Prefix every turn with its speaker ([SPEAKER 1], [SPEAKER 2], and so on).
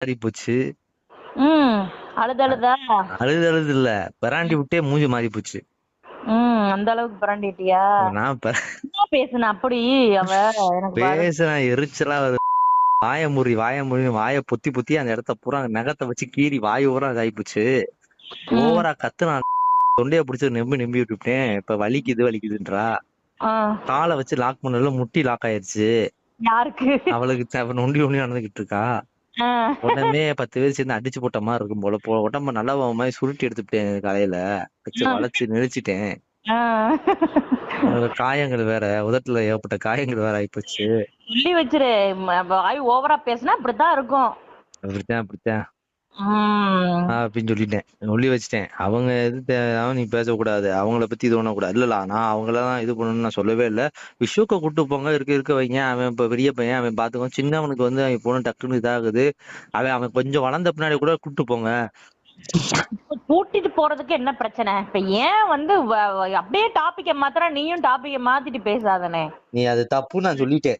[SPEAKER 1] மாறி போச்சு
[SPEAKER 2] ம் அழுது அழுதா?
[SPEAKER 1] அழுது அழுது இல்ல. பெராண்டி விட்டே மூஞ்சி மாறி போச்சு
[SPEAKER 2] ம் அந்த அளவுக்கு பிராண்டிட்டியா?
[SPEAKER 1] நான்
[SPEAKER 2] பேசுன அப்படி அவ.
[SPEAKER 1] பேசுன எரிச்சலா வருது. வாயமுறி வாயமுறி வாய பொத்தி பொத்தி அந்த இடத்த பூரா நகத்தை வச்சு கீறி வாய் பூரா இதாயிப்போச்சு. ஓவரா கத்துனா தொண்டைய பிடிச்சி நெம்பி நெம்பி விட்டுட்டேன். இப்ப வலிக்குது வலிக்குதுன்றா. காலை வச்சு லாக் பண்ணல முட்டி லாக் ஆயிருச்சு.
[SPEAKER 2] யாருக்கு?
[SPEAKER 1] அவளுக்கு நொண்டி நொண்டி நடந்துகிட்டு இருக்கா.
[SPEAKER 2] ஆ,
[SPEAKER 1] உடனே பத்து பேர் சேர்ந்து அடிச்சு போட்ட மாதிரி இருக்கும் போல. போ உடம்ப நல்லா மாதிரி சுருட்டி எடுத்துட்டேன் காலையில வச்சு
[SPEAKER 2] ஆ.
[SPEAKER 1] வளைச்சு நெளிச்சிட்டேன்
[SPEAKER 2] ஆ.
[SPEAKER 1] காயங்கள் வேற. உதட்டுல ஏகப்பட்ட காயங்கள் வேற ஆயிப்போச்சு.
[SPEAKER 2] சொல்லி வச்சிரு. ம- வாய் ஓவரா பேசினா இப்படித்தான் இருக்கும்.
[SPEAKER 1] அப்படித்தான் அப்படித்தான்.
[SPEAKER 2] ம்,
[SPEAKER 1] அப்படின்னு சொல்லிட்டேன். சொல்லி வச்சுட்டேன். அவங்க எது நீ பேசக்கூடாது. அவங்கள பத்தி இது பண்ணக்கூடாது. இல்லல நான் அவங்களதான் இது பண்ணணும்னு நான் சொல்லவே இல்லை. விஷுக்க கூட்டு போங்க. இருக்க இருக்க வைங்க. அவன் இப்ப பெரிய பையன். அவன் பாத்துக்கோ. சின்னவனுக்கு வந்து அவன் பொண்ணு டக்குன்னு இதாகுது. அவன் அவன் கொஞ்சம் வளர்ந்த பின்னாடி கூட கூட்டு போங்க.
[SPEAKER 2] கூட்டிட்டு போறதுக்கு என்ன பிரச்சனை? இப்ப ஏன் வந்து அப்படியே டாபிக்க மாத்திர நீயும் டாபிக்க மாத்திட்டு பேசாதனே.
[SPEAKER 1] நீ அது தப்பு நான் சொல்லிட்டேன்.